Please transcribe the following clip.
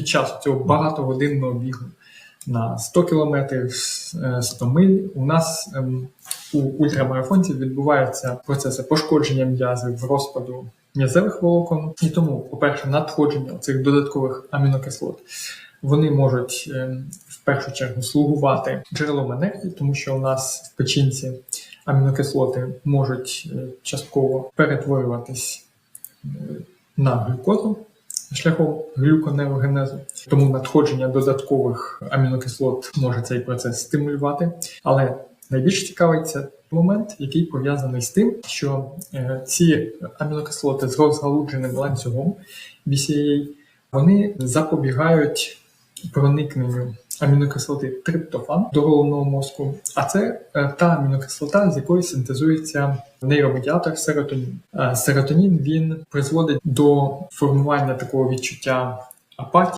під час цього багатогодинного бігу на 100 кілометрів, е, 100 миль, у нас ем, у ультрамарафонців відбуваються процеси пошкодження м'язів, розпаду м'язевих волокон. І тому, по-перше, надходження цих додаткових амінокислот вони можуть ем, в першу чергу слугувати джерелом енергії, тому що у нас в печінці амінокислоти можуть е, частково перетворюватись е, на глюкозу шляхом глюконеогенезу. Тому надходження додаткових амінокислот може цей процес стимулювати. Але найбільш цікавий це момент, який пов'язаний з тим, що е, ці амінокислоти з розгалудженим ланцюгом BCAA, вони запобігають проникненню амінокислоти триптофан до головного мозку, а це е, та амінокислота, з якої синтезується нейромедіатор серотонін. Е, Серотонін він призводить до формування такого відчуття апатії.